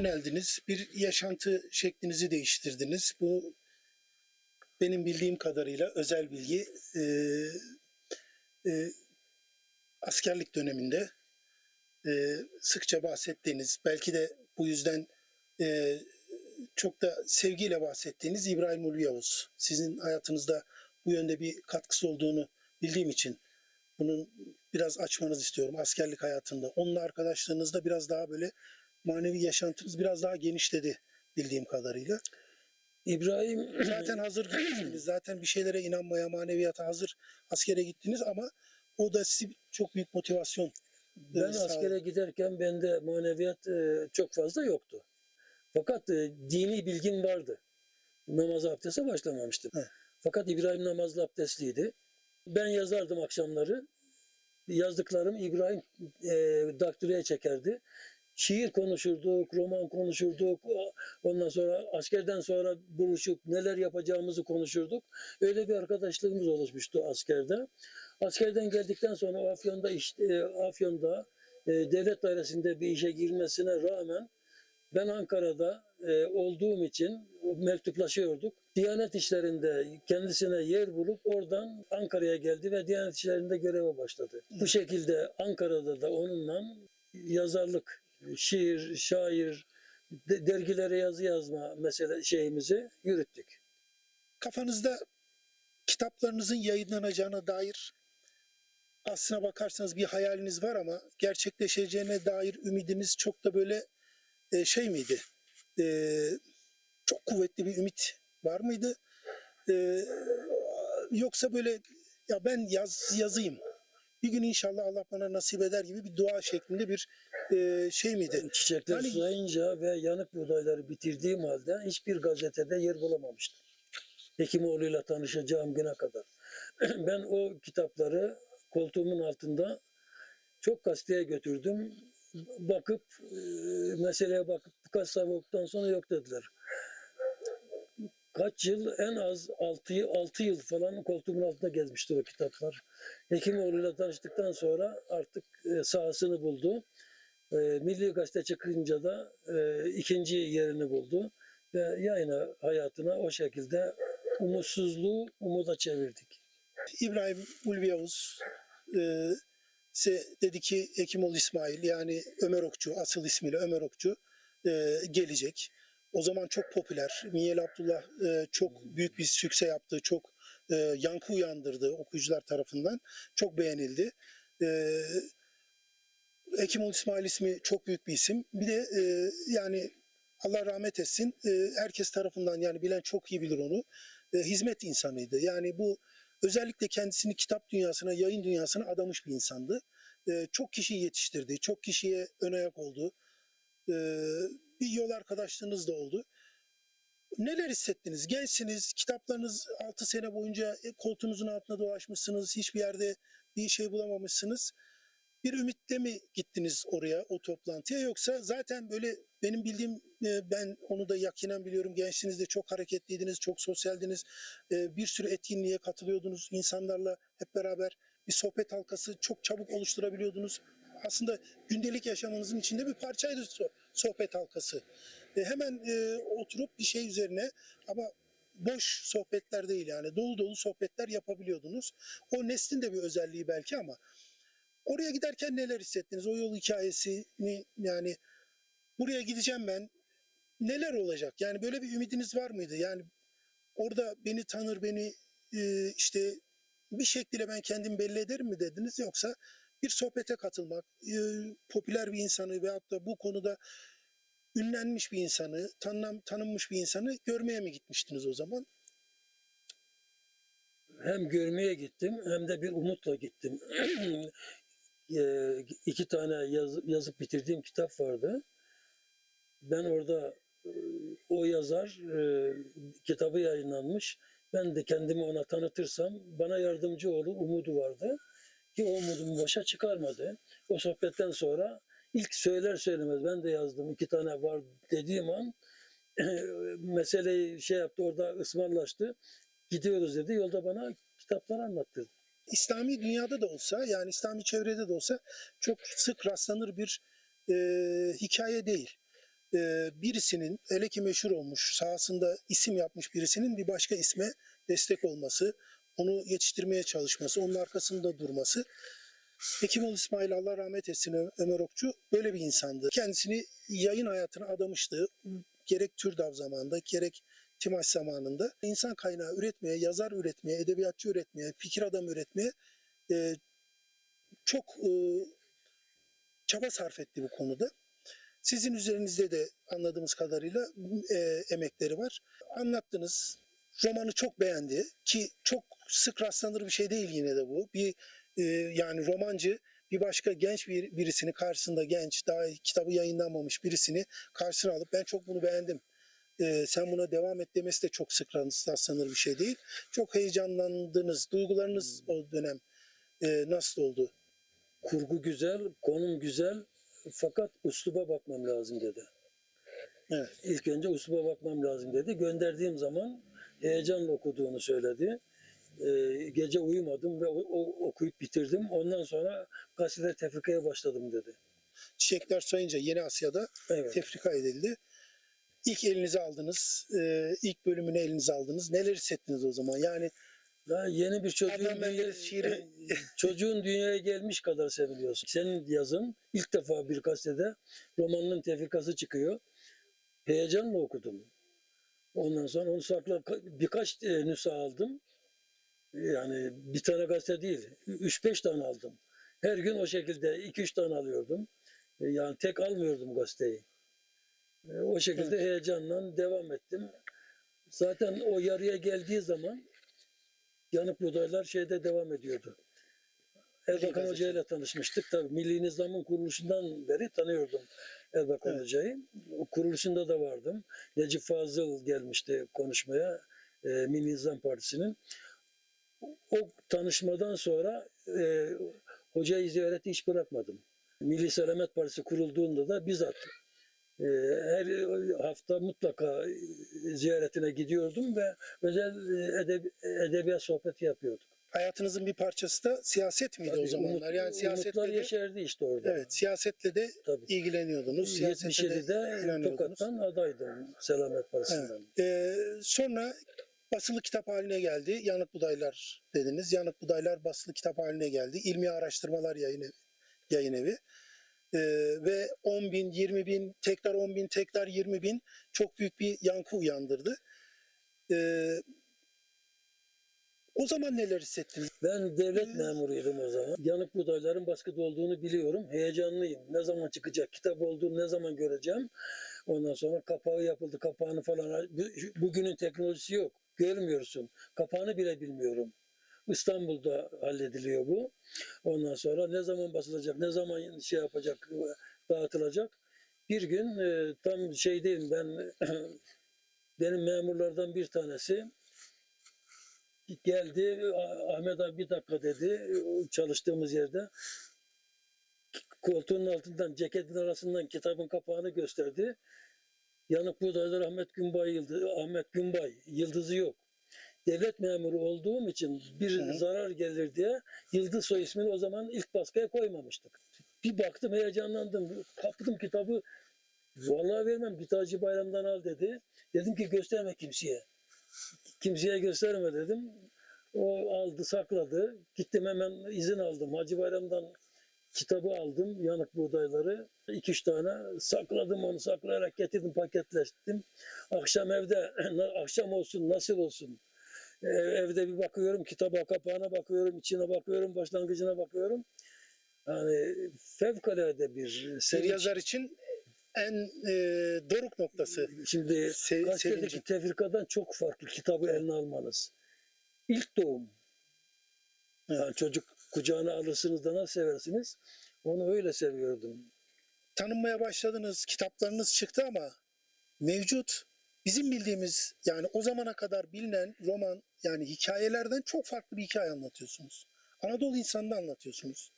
yöneldiniz. Bir yaşantı şeklinizi değiştirdiniz. Bu benim bildiğim kadarıyla özel bilgi. Ee, e, askerlik döneminde e, sıkça bahsettiğiniz, belki de bu yüzden e, çok da sevgiyle bahsettiğiniz İbrahim Ulvi Yavuz. Sizin hayatınızda bu yönde bir katkısı olduğunu bildiğim için bunun biraz açmanızı istiyorum askerlik hayatında. Onunla arkadaşlığınızda biraz daha böyle manevi yaşantınız biraz daha genişledi bildiğim kadarıyla. İbrahim Zaten hazır gittiniz. Zaten bir şeylere inanmaya, maneviyata hazır askere gittiniz ama o da sizi çok büyük motivasyon ben sağ askere giderken bende maneviyat e, çok fazla yoktu. Fakat e, dini bilgin vardı. Namaz abdeste başlamamıştım. He. Fakat İbrahim namazlı abdestliydi. Ben yazardım akşamları. Yazdıklarım İbrahim e, daktiloya çekerdi. Şiir konuşurduk, roman konuşurduk. Ondan sonra askerden sonra buluşup neler yapacağımızı konuşurduk. Öyle bir arkadaşlığımız oluşmuştu askerde. Askerden geldikten sonra Afyon'da işte Afyon'da e, devlet dairesinde bir işe girmesine rağmen ben Ankara'da e, olduğum için mektuplaşıyorduk. Diyanet işlerinde kendisine yer bulup oradan Ankara'ya geldi ve Diyanet işlerinde göreve başladı. Bu şekilde Ankara'da da onunla yazarlık, şiir, şair, de- dergilere yazı yazma mesele şeyimizi yürüttük. kafanızda kitaplarınızın yayınlanacağına dair aslına bakarsanız bir hayaliniz var ama gerçekleşeceğine dair ümidiniz çok da böyle e, şey miydi? E, çok kuvvetli bir ümit var mıydı? E, yoksa böyle ya ben yaz yazayım. Bir gün inşallah Allah bana nasip eder gibi bir dua şeklinde bir e, şey miydi? Çiçekler Yani- sulayınca ve yanık buğdayları bitirdiğim halde hiçbir gazetede yer bulamamıştım. Hekimoğlu'yla tanışacağım güne kadar. ben o kitapları koltuğumun altında çok gazeteye götürdüm. Bakıp e, meseleye bakıp birkaç sayfa okuduktan sonra yok dediler. Kaç yıl en az 6, 6 yıl falan koltuğumun altında gezmişti o kitaplar. Hekimoğlu'yla tanıştıktan sonra artık e, sahasını buldu. E, Milli Gazete çıkınca da e, ikinci yerini buldu ve yayına hayatına o şekilde umutsuzluğu umuda çevirdik. İbrahim Ulvi Yavuz e, dedi ki Hekimoğlu İsmail yani Ömer Okçu asıl ismiyle Ömer Okçu e, gelecek. O zaman çok popüler. Miyel Abdullah e, çok büyük bir sükse yaptı. Çok e, yankı uyandırdı okuyucular tarafından. Çok beğenildi. E, Hekimoğlu İsmail ismi çok büyük bir isim. Bir de e, yani Allah rahmet etsin. e, herkes tarafından yani bilen çok iyi bilir onu. E, hizmet insanıydı. Yani bu özellikle kendisini kitap dünyasına, yayın dünyasına adamış bir insandı. Ee, çok kişiyi yetiştirdi, çok kişiye ön ayak oldu. Ee, bir yol arkadaşlığınız da oldu. Neler hissettiniz? Gençsiniz, kitaplarınız 6 sene boyunca e, koltuğunuzun altında dolaşmışsınız, hiçbir yerde bir şey bulamamışsınız. Bir ümitle mi gittiniz oraya, o toplantıya yoksa zaten böyle benim bildiğim, e, ben onu da yakinen biliyorum, gençliğinizde çok hareketliydiniz, çok sosyaldiniz, e, bir sürü etkinliğe katılıyordunuz, insanlarla hep beraber bir sohbet halkası çok çabuk oluşturabiliyordunuz. Aslında gündelik yaşamınızın içinde bir parçaydı sohbet halkası. E, hemen e, oturup bir şey üzerine ama boş sohbetler değil yani dolu dolu sohbetler yapabiliyordunuz. O neslin de bir özelliği belki ama oraya giderken neler hissettiniz? O yol hikayesini yani buraya gideceğim ben neler olacak? Yani böyle bir ümidiniz var mıydı? Yani orada beni tanır, beni e, işte bir şekilde ben kendimi belli ederim mi dediniz yoksa bir sohbete katılmak, e, popüler bir insanı veyahut da bu konuda ünlenmiş bir insanı, tanınan, tanınmış bir insanı görmeye mi gitmiştiniz o zaman? Hem görmeye gittim hem de bir umutla gittim. E, iki tane yaz- yazıp bitirdiğim kitap vardı. Ben orada e, o yazar e, kitabı yayınlanmış. Ben de kendimi ona tanıtırsam bana yardımcı olur umudu vardı. Ki umudumu boşa çıkarmadı. O sohbetten sonra ilk söyler söylemez ben de yazdım iki tane var dediğim an meseleyi şey yaptı orada ısmarlaştı. Gidiyoruz dedi. Yolda bana kitaplar anlattırdı. İslami dünyada da olsa yani İslami çevrede de olsa çok sık rastlanır bir e, hikaye değil. e, birisinin hele ki meşhur olmuş sahasında isim yapmış birisinin bir başka isme destek olması, onu yetiştirmeye çalışması, onun arkasında durması. Hekimoğlu İsmail Allah rahmet etsin Ömer Okçu böyle bir insandı. Kendisini yayın hayatına adamıştı. Gerek Türdav zamanında gerek Timaş zamanında insan kaynağı üretmeye, yazar üretmeye, edebiyatçı üretmeye, fikir adamı üretmeye e, çok e, çaba sarf etti bu konuda. Sizin üzerinizde de anladığımız kadarıyla e, emekleri var. Anlattınız. Romanı çok beğendi ki çok sık rastlanır bir şey değil yine de bu. Bir e, yani romancı bir başka genç bir birisini karşısında genç daha kitabı yayınlanmamış birisini karşısına alıp ben çok bunu beğendim. E, sen buna devam et demesi de çok sık rastlanır bir şey değil. Çok heyecanlandınız. Duygularınız o dönem e, nasıl oldu? Kurgu güzel, konum güzel fakat usluba bakmam lazım dedi. Evet. İlk önce usluba bakmam lazım dedi. Gönderdiğim zaman heyecanla okuduğunu söyledi. Ee, gece uyumadım ve o, o- okuyup bitirdim. Ondan sonra gazete tefrikaya başladım dedi. Çiçekler Soyunca Yeni Asya'da Evet. tefrika edildi. İlk elinize aldınız, e, ilk bölümünü elinize aldınız. Neler hissettiniz o zaman? Yani Daha yeni bir çocuğun, Menderes şiiri- çocuğun dünyaya gelmiş kadar seviliyorsun. Senin yazın ilk defa bir gazetede romanının tefrikası çıkıyor. Heyecanla okudum. Ondan sonra onu sakla birkaç e, nüsha aldım. Yani bir tane gazete değil, 3-5 tane aldım. Her gün o şekilde 2-3 tane alıyordum. E, Yani tek almıyordum gazeteyi. E, O şekilde heyecanla devam ettim. Zaten o yarıya geldiği zaman yanık buğdaylar şeyde devam ediyordu. Erbakan. Hoca ile tanışmıştık. Tabii Milli Nizam'ın kuruluşundan beri tanıyordum Erbakan Evet. Hoca'yı. Kuruluşunda da vardım. Necip Fazıl gelmişti konuşmaya e, Milli Nizam Partisi'nin. O tanışmadan sonra e, hocayı ziyareti hiç bırakmadım. Milli Selamet Partisi kurulduğunda da bizzat e, her hafta mutlaka ziyaretine gidiyordum ve özel e, edeb- edebiyat sohbeti yapıyorduk. Hayatınızın bir parçası da siyaset miydi Tabii o zamanlar? umut- yani siyasetle de, yeşerdi işte orada. evet, siyasetle de Tabii. ilgileniyordunuz. Siyasete de 77'de inanıyordunuz. Tokat'tan adaydım Selamet Partisi'nden. Ee, sonra basılı kitap haline geldi. Yanık Budaylar dediniz. Yanık Budaylar basılı kitap haline geldi. İlmi Araştırmalar Yayın Evi. Yayın evi. Ee, ve 10 bin, 20 bin, tekrar 10 bin, tekrar 20 bin çok büyük bir yankı uyandırdı. Ee, o zaman neler hissettiniz? Ben devlet memuruydum o zaman. Yanık buğdayların baskıda olduğunu biliyorum. Heyecanlıyım. Ne zaman çıkacak, kitap olduğunu ne zaman göreceğim. Ondan sonra kapağı yapıldı. Kapağını falan. Bu- Bugünün teknolojisi yok. Görmüyorsun. Kapağını bile bilmiyorum. İstanbul'da hallediliyor bu. Ondan sonra ne zaman basılacak, ne zaman şey yapacak, dağıtılacak. Bir gün e, tam şeydeyim ben benim memurlardan bir tanesi geldi "Ah- Ahmet abi bir dakika dedi çalıştığımız yerde koltuğun altından ceketin arasından kitabın kapağını gösterdi. Yanık buğdaylar Ahmet Günbay Yıldız, Ahmet Günbay yıldızı yok. Devlet memuru olduğum için bir Hı zarar gelir diye Yıldız soy ismini o zaman ilk baskıya koymamıştık. Bir baktım heyecanlandım. Kaptım kitabı. Vallahi vermem. Git Hacı Bayram'dan al dedi. Dedim ki gösterme kimseye. Kimseye gösterme dedim. O aldı sakladı. Gittim hemen izin aldım. Hacı Bayram'dan kitabı aldım. Yanık buğdayları. iki üç tane sakladım onu saklayarak getirdim paketleştirdim. Akşam evde akşam olsun nasıl olsun. E, Evde bir bakıyorum kitaba kapağına bakıyorum içine bakıyorum başlangıcına bakıyorum. Yani fevkalade bir Bir sevinç. yazar için en e, doruk noktası. Şimdi Se- gazetedeki tefrikadan çok farklı kitabı eline almanız. İlk doğum. Evet. Yani çocuk kucağına alırsınız da nasıl seversiniz? Onu öyle seviyordum. tanınmaya başladınız, kitaplarınız çıktı ama mevcut bizim bildiğimiz yani o zamana kadar bilinen roman yani hikayelerden çok farklı bir hikaye anlatıyorsunuz. Anadolu insanını anlatıyorsunuz.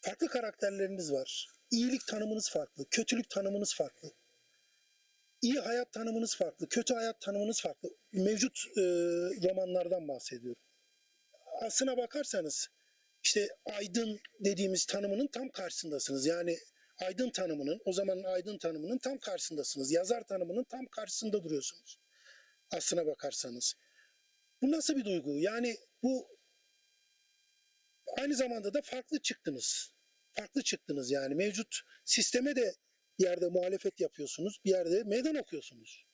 Farklı karakterleriniz var. İyilik tanımınız farklı, kötülük tanımınız farklı. İyi hayat tanımınız farklı, kötü hayat tanımınız farklı. Mevcut e, romanlardan bahsediyorum. Aslına bakarsanız işte aydın dediğimiz tanımının tam karşısındasınız. Yani aydın tanımının, o zamanın aydın tanımının tam karşısındasınız. Yazar tanımının tam karşısında duruyorsunuz. Aslına bakarsanız. Bu nasıl bir duygu? Yani bu aynı zamanda da farklı çıktınız. Farklı çıktınız yani. Mevcut sisteme de bir yerde muhalefet yapıyorsunuz, bir yerde meydan okuyorsunuz.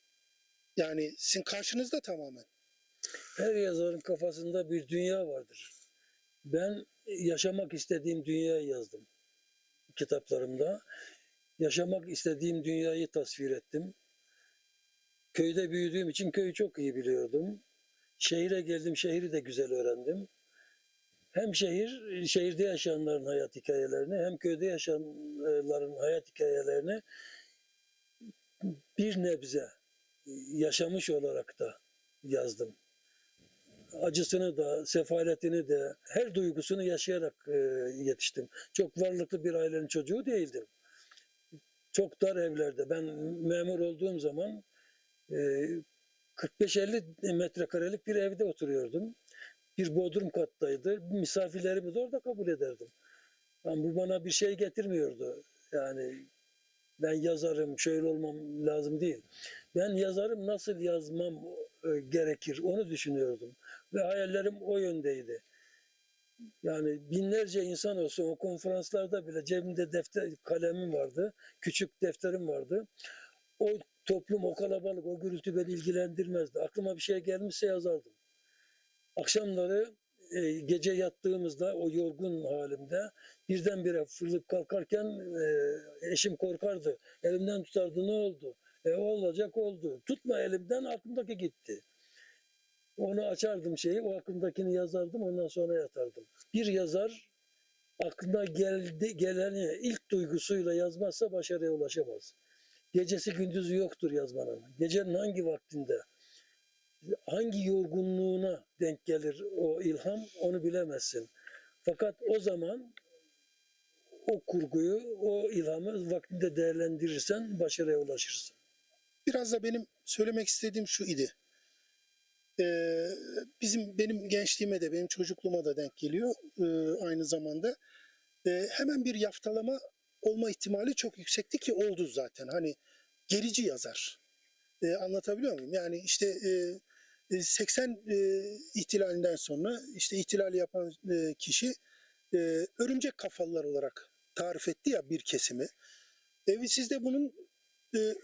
Yani sizin karşınızda tamamen. Her yazarın kafasında bir dünya vardır. Ben yaşamak istediğim dünyayı yazdım kitaplarımda. Yaşamak istediğim dünyayı tasvir ettim. Köyde büyüdüğüm için köyü çok iyi biliyordum. Şehire geldim, şehri de güzel öğrendim. Hem şehir, şehirde yaşayanların hayat hikayelerini, hem köyde yaşayanların hayat hikayelerini bir nebze yaşamış olarak da yazdım acısını da, sefaletini de, her duygusunu yaşayarak e, yetiştim. Çok varlıklı bir ailenin çocuğu değildim. Çok dar evlerde. Ben memur olduğum zaman e, 45-50 metrekarelik bir evde oturuyordum. Bir bodrum kattaydı. Misafirlerimi de orada kabul ederdim. Ama bu bana bir şey getirmiyordu. Yani ben yazarım, şöyle olmam lazım değil. Ben yazarım, nasıl yazmam e, gerekir onu düşünüyordum ve hayallerim o yöndeydi. Yani binlerce insan olsun o konferanslarda bile cebimde defter kalemim vardı, küçük defterim vardı. O toplum, o kalabalık, o gürültü beni ilgilendirmezdi. Aklıma bir şey gelmişse yazardım. Akşamları e, gece yattığımızda o yorgun halimde birdenbire fırlıp kalkarken e, eşim korkardı. Elimden tutardı ne oldu? E olacak oldu. Tutma elimden aklımdaki gitti. Onu açardım şeyi, o aklımdakini yazardım, ondan sonra yatardım. Bir yazar aklına geldi, geleni ilk duygusuyla yazmazsa başarıya ulaşamaz. Gecesi gündüzü yoktur yazmanın. Gecenin hangi vaktinde, hangi yorgunluğuna denk gelir o ilham onu bilemezsin. Fakat o zaman o kurguyu, o ilhamı vaktinde değerlendirirsen başarıya ulaşırsın. Biraz da benim söylemek istediğim şu idi. Ee, bizim benim gençliğime de benim çocukluğuma da denk geliyor ee, aynı zamanda. Ee, hemen bir yaftalama olma ihtimali çok yüksekti ki oldu zaten. Hani gerici yazar. Ee, anlatabiliyor muyum? Yani işte e, 80 e, ihtilalinden sonra işte ihtilali yapan e, kişi e, örümcek kafalılar olarak tarif etti ya bir kesimi. E, siz de bunun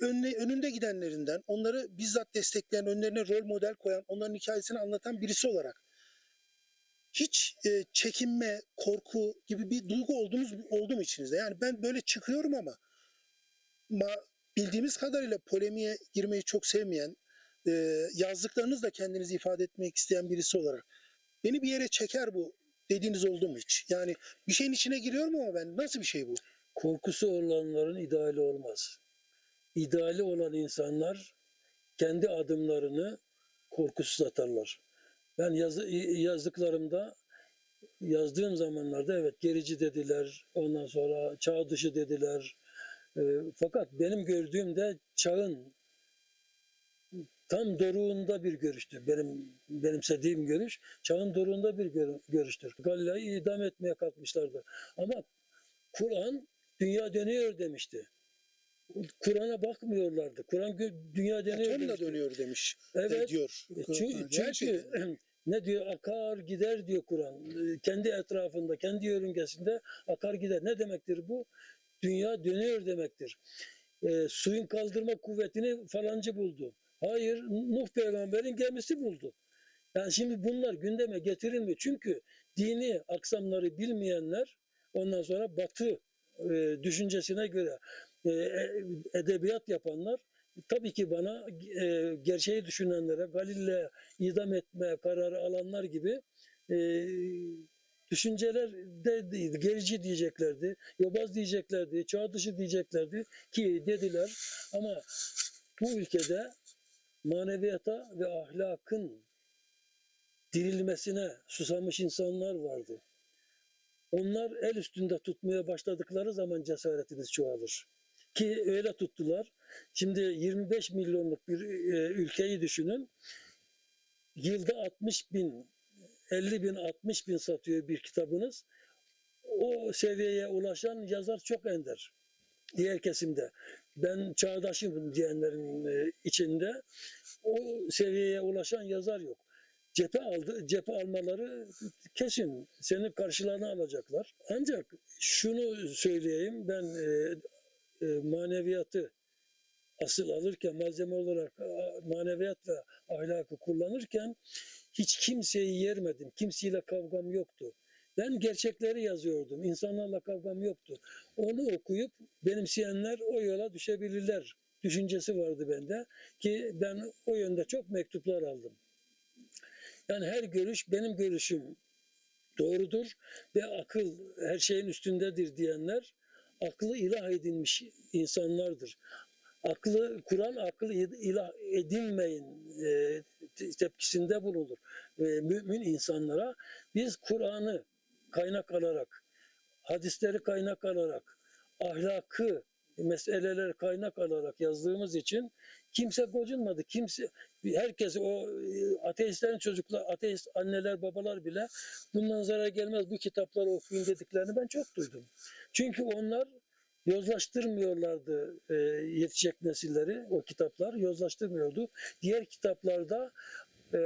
önüne, önünde gidenlerinden, onları bizzat destekleyen, önlerine rol model koyan, onların hikayesini anlatan birisi olarak hiç e, çekinme, korku gibi bir duygu oldunuz oldu mu içinizde? Yani ben böyle çıkıyorum ama ma, bildiğimiz kadarıyla polemiğe girmeyi çok sevmeyen, e, yazdıklarınızla kendinizi ifade etmek isteyen birisi olarak beni bir yere çeker bu dediğiniz oldu mu hiç? Yani bir şeyin içine giriyorum ama ben nasıl bir şey bu? Korkusu olanların ideali olmaz. İdeali olan insanlar kendi adımlarını korkusuz atarlar. Ben yazı, yazdıklarımda yazdığım zamanlarda evet gerici dediler, ondan sonra çağ dışı dediler. E, fakat benim gördüğümde çağın tam doruğunda bir görüştür. Benim benimsediğim görüş çağın doruğunda bir gör- görüştür. Galileo'yu idam etmeye kalkmışlardı. Ama Kur'an dünya dönüyor demişti. Kur'an'a bakmıyorlardı. Kur'an dünya dönüyor Atom da demişti. dönüyor demiş. Evet. diyor. E, Çünkü, çünkü ne diyor akar gider diyor Kur'an. E, Kendi etrafında, kendi yörüngesinde akar gider. Ne demektir bu? Dünya dönüyor demektir. E, suyun kaldırma kuvvetini falancı buldu. Hayır, Nuh peygamberin gemisi buldu. Yani şimdi bunlar gündeme getirilmiyor. Çünkü dini aksamları bilmeyenler ondan sonra batı e, düşüncesine göre e, e, edebiyat yapanlar tabii ki bana e, gerçeği düşünenlere Galile idam etme kararı alanlar gibi e, düşünceler de değil, gerici diyeceklerdi, yobaz diyeceklerdi, çağ dışı diyeceklerdi ki dediler ama bu ülkede maneviyata ve ahlakın dirilmesine susamış insanlar vardı. Onlar el üstünde tutmaya başladıkları zaman cesaretiniz çoğalır. Ki öyle tuttular. Şimdi 25 milyonluk bir e, ülkeyi düşünün. Yılda 60 bin, 50 bin, 60 bin satıyor bir kitabınız. O seviyeye ulaşan yazar çok ender. diğer kesimde. Ben çağdaşım diyenlerin e, içinde o seviyeye ulaşan yazar yok. Cephe aldı, cephe almaları kesin. Seni karşılarına alacaklar. Ancak şunu söyleyeyim, ben e, e, maneviyatı asıl alırken, malzeme olarak maneviyat ve ahlakı kullanırken hiç kimseyi yermedim. Kimseyle kavgam yoktu. Ben gerçekleri yazıyordum. İnsanlarla kavgam yoktu. Onu okuyup benimseyenler o yola düşebilirler düşüncesi vardı bende ki ben o yönde çok mektuplar aldım. Yani her görüş benim görüşüm doğrudur ve akıl her şeyin üstündedir diyenler aklı ilah edinmiş insanlardır. Aklı Kur'an akıl ilah edinmeyin e, tepkisinde bulunur. E, mümin insanlara biz Kur'an'ı kaynak alarak, hadisleri kaynak alarak, ahlakı meseleleri kaynak alarak yazdığımız için kimse gocunmadı. Kimse herkes o e, ateistlerin çocuklar, ateist anneler, babalar bile bundan zarar gelmez bu kitapları okuyun dediklerini ben çok duydum. Çünkü onlar yozlaştırmıyorlardı e, yetişecek nesilleri o kitaplar yozlaştırmıyordu. Diğer kitaplarda e,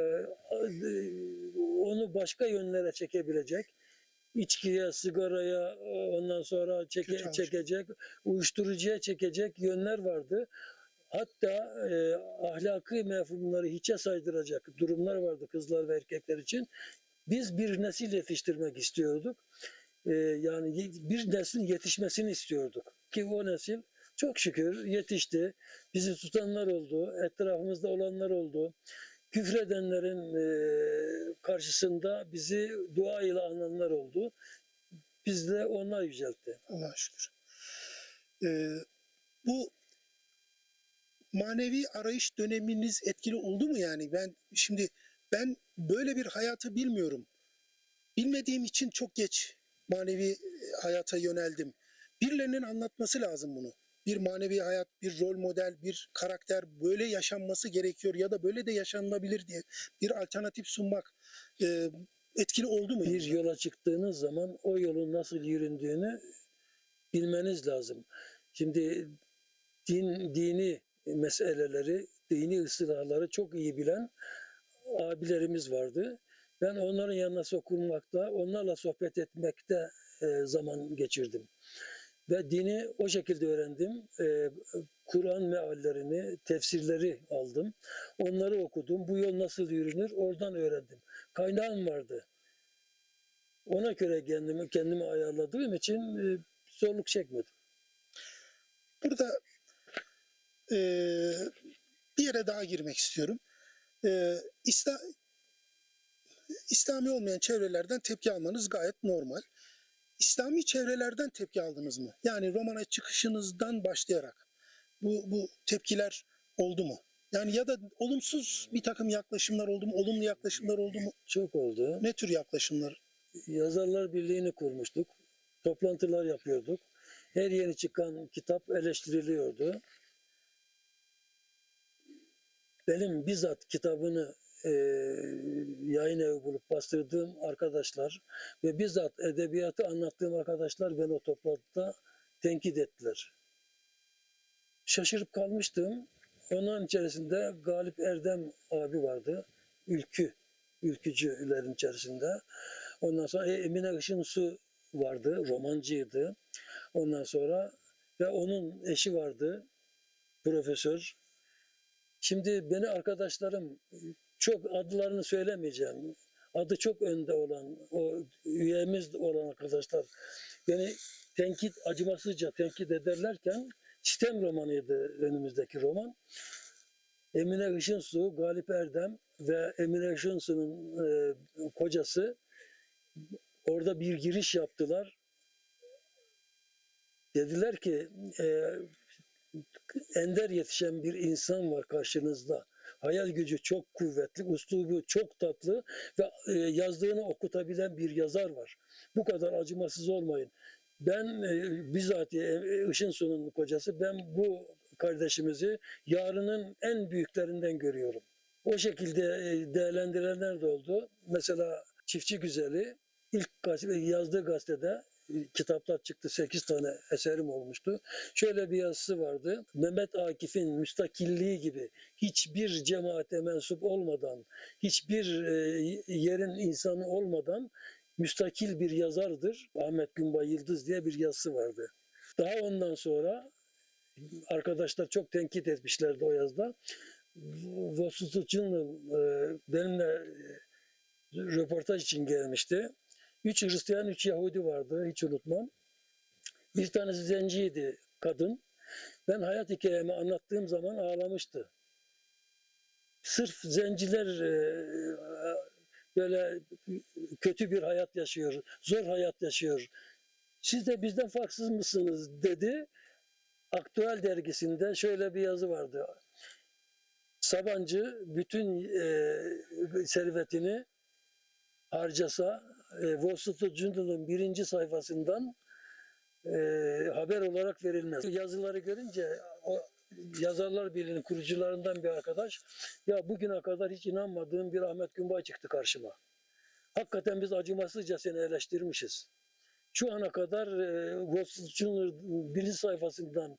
onu başka yönlere çekebilecek içkiye, sigaraya, ondan sonra çeke, Kötü çekecek, uyuşturucuya çekecek yönler vardı. Hatta e, ahlaki mefhumları hiçe saydıracak durumlar vardı kızlar ve erkekler için. Biz bir nesil yetiştirmek istiyorduk. E, yani bir neslin yetişmesini istiyorduk. Ki o nesil çok şükür yetişti. Bizi tutanlar oldu, etrafımızda olanlar oldu. Küfredenlerin e, karşısında bizi dua ile ananlar oldu. Biz de onlar yüceltti. Allah'a şükür. Ee, bu manevi arayış döneminiz etkili oldu mu yani? Ben şimdi ben böyle bir hayatı bilmiyorum. Bilmediğim için çok geç manevi e, hayata yöneldim. Birilerinin anlatması lazım bunu. Bir manevi hayat, bir rol model, bir karakter böyle yaşanması gerekiyor ya da böyle de yaşanılabilir diye bir alternatif sunmak e, etkili oldu mu? Bir yola çıktığınız zaman o yolun nasıl yüründüğünü bilmeniz lazım. Şimdi din dini meseleleri, dini ıslahları çok iyi bilen abilerimiz vardı. Ben onların yanına sokulmakta, onlarla sohbet etmekte e, zaman geçirdim. Ve dini o şekilde öğrendim. E, Kur'an meallerini, tefsirleri aldım. Onları okudum. Bu yol nasıl yürünür oradan öğrendim. Kaynağım vardı. Ona göre kendimi kendimi ayarladığım için e, zorluk çekmedim. Burada eee, bir yere daha girmek istiyorum. Eee İsla, İslami olmayan çevrelerden tepki almanız gayet normal. İslami çevrelerden tepki aldınız mı? Yani romana çıkışınızdan başlayarak bu, bu tepkiler oldu mu? Yani ya da olumsuz bir takım yaklaşımlar oldu mu? Olumlu yaklaşımlar oldu mu? Çok oldu. Ne tür yaklaşımlar? Yazarlar Birliği'ni kurmuştuk. Toplantılar yapıyorduk. Her yeni çıkan kitap eleştiriliyordu. Benim bizzat kitabını e, yayın evi bulup bastırdığım arkadaşlar ve bizzat edebiyatı anlattığım arkadaşlar beni o toplantıda tenkit ettiler. Şaşırıp kalmıştım. Onun içerisinde Galip Erdem abi vardı. Ülkü, ülkücülerin içerisinde. Ondan sonra e, Emine Işınsu vardı, romancıydı. Ondan sonra ve onun eşi vardı, profesör. Şimdi beni arkadaşlarım çok adlarını söylemeyeceğim. Adı çok önde olan, o üyemiz olan arkadaşlar beni tenkit, acımasızca tenkit ederlerken Sitem romanıydı önümüzdeki roman. Emine Işınsu, Galip Erdem ve Emine Işınsu'nun e, kocası orada bir giriş yaptılar. Dediler ki e, ender yetişen bir insan var karşınızda. Hayal gücü çok kuvvetli, uslubu çok tatlı ve e, yazdığını okutabilen bir yazar var. Bu kadar acımasız olmayın. Ben e, bizzat e, Işınsu'nun kocası, ben bu kardeşimizi yarının en büyüklerinden görüyorum. O şekilde e, değerlendirenler de oldu. Mesela Çiftçi Güzeli ilk yazdığı gazetede kitaplar çıktı. 8 tane eserim olmuştu. Şöyle bir yazısı vardı. Mehmet Akif'in müstakilliği gibi hiçbir cemaate mensup olmadan, hiçbir e, yerin insanı olmadan müstakil bir yazardır. Ahmet Günbay Yıldız diye bir yazısı vardı. Daha ondan sonra arkadaşlar çok tenkit etmişlerdi o yazda. Vosutucu'nun e, benimle e, röportaj için gelmişti. Üç Hristiyan, üç Yahudi vardı. Hiç unutmam. Bir tanesi zenciydi kadın. Ben hayat hikayemi anlattığım zaman ağlamıştı. Sırf zenciler e, böyle kötü bir hayat yaşıyor, zor hayat yaşıyor. Siz de bizden farksız mısınız dedi. Aktüel dergisinde şöyle bir yazı vardı. Sabancı bütün e, servetini harcasa e, Wall Street Journal'ın birinci sayfasından e, haber olarak verilmez. Yazıları görünce o Yazarlar Birliği'nin kurucularından bir arkadaş ya bugüne kadar hiç inanmadığım bir Ahmet Günbay çıktı karşıma. Hakikaten biz acımasızca seni eleştirmişiz. Şu ana kadar e, Wall Street Journal birinci sayfasından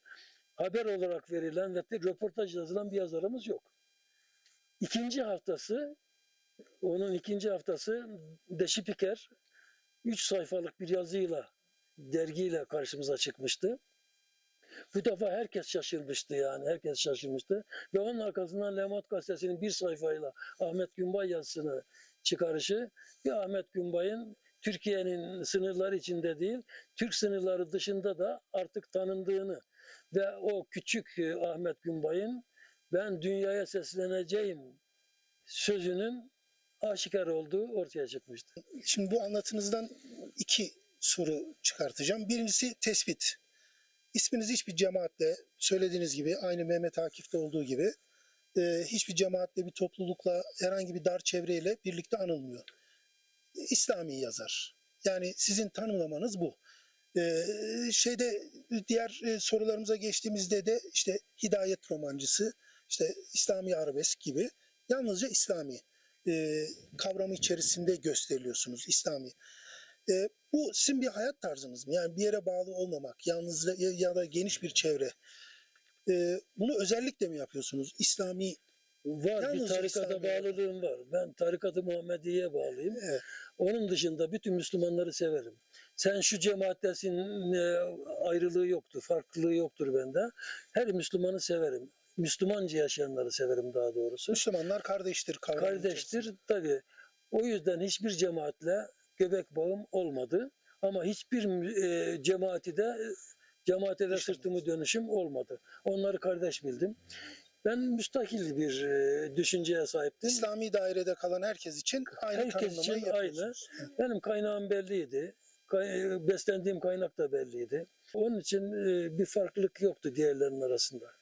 haber olarak verilen ve röportaj yazılan bir yazarımız yok. İkinci haftası onun ikinci haftası Deşi Piker 3 sayfalık bir yazıyla dergiyle karşımıza çıkmıştı. Bu defa herkes şaşırmıştı yani. Herkes şaşırmıştı. Ve onun arkasından Lemat Gazetesi'nin bir sayfayla Ahmet Günbay yazısını çıkarışı ve Ahmet Günbay'ın Türkiye'nin sınırları içinde değil, Türk sınırları dışında da artık tanındığını ve o küçük e, Ahmet Günbay'ın ben dünyaya sesleneceğim sözünün aşikar olduğu ortaya çıkmıştı. Şimdi bu anlatınızdan iki soru çıkartacağım. Birincisi tespit. İsminiz hiçbir cemaatle söylediğiniz gibi aynı Mehmet Akif'te olduğu gibi e, hiçbir cemaatle bir toplulukla herhangi bir dar çevreyle birlikte anılmıyor. İslami yazar. Yani sizin tanımlamanız bu. E, şeyde diğer e, sorularımıza geçtiğimizde de işte hidayet romancısı, işte İslami arabesk gibi yalnızca İslami e, kavramı içerisinde gösteriliyorsunuz İslami. E, bu sizin bir hayat tarzınız mı? Yani bir yere bağlı olmamak, yalnız ya, da geniş bir çevre. E, bunu özellikle mi yapıyorsunuz? İslami Var bir Yalnızca tarikata bağlılığım var. Ben tarikat-ı Muhammediye'ye bağlıyım. Evet. Onun dışında bütün Müslümanları severim. Sen şu cemaattesin e, ayrılığı yoktur, farklılığı yoktur bende. Her Müslümanı severim. Müslümanca yaşayanları severim daha doğrusu. Müslümanlar kardeştir. Kardeştir tabii. O yüzden hiçbir cemaatle göbek bağım olmadı. Ama hiçbir e, cemaati de cemaate de sırtımı dönüşüm olmadı. Onları kardeş bildim. Ben müstakil bir e, düşünceye sahiptim. İslami dairede kalan herkes için aynı Herkes için yapıyorsunuz. Benim kaynağım belliydi. Kay- beslendiğim kaynak da belliydi. Onun için e, bir farklılık yoktu diğerlerinin arasında.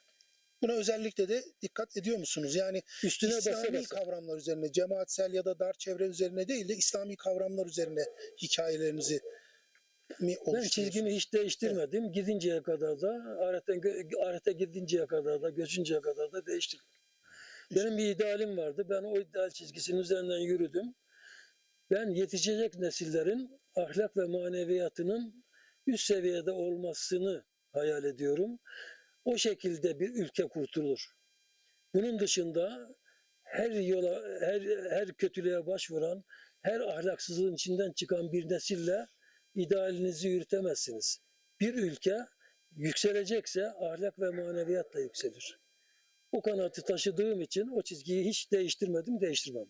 Buna özellikle de dikkat ediyor musunuz? Yani Üstüne İslami basa. kavramlar üzerine, cemaatsel ya da dar çevre üzerine değil de İslami kavramlar üzerine hikayelerinizi mi Ben çizgimi hiç değiştirmedim. Gidinceye kadar da, ahirete, ahirete gidinceye kadar da, göçünceye kadar da değiştirdim. Benim bir idealim vardı. Ben o ideal çizgisinin üzerinden yürüdüm. Ben yetişecek nesillerin ahlak ve maneviyatının üst seviyede olmasını hayal ediyorum. O şekilde bir ülke kurtulur. Bunun dışında her yola, her, her kötülüğe başvuran, her ahlaksızlığın içinden çıkan bir nesille idealinizi yürütemezsiniz. Bir ülke yükselecekse ahlak ve maneviyat da yükselir. O kanaati taşıdığım için o çizgiyi hiç değiştirmedim, değiştirmem.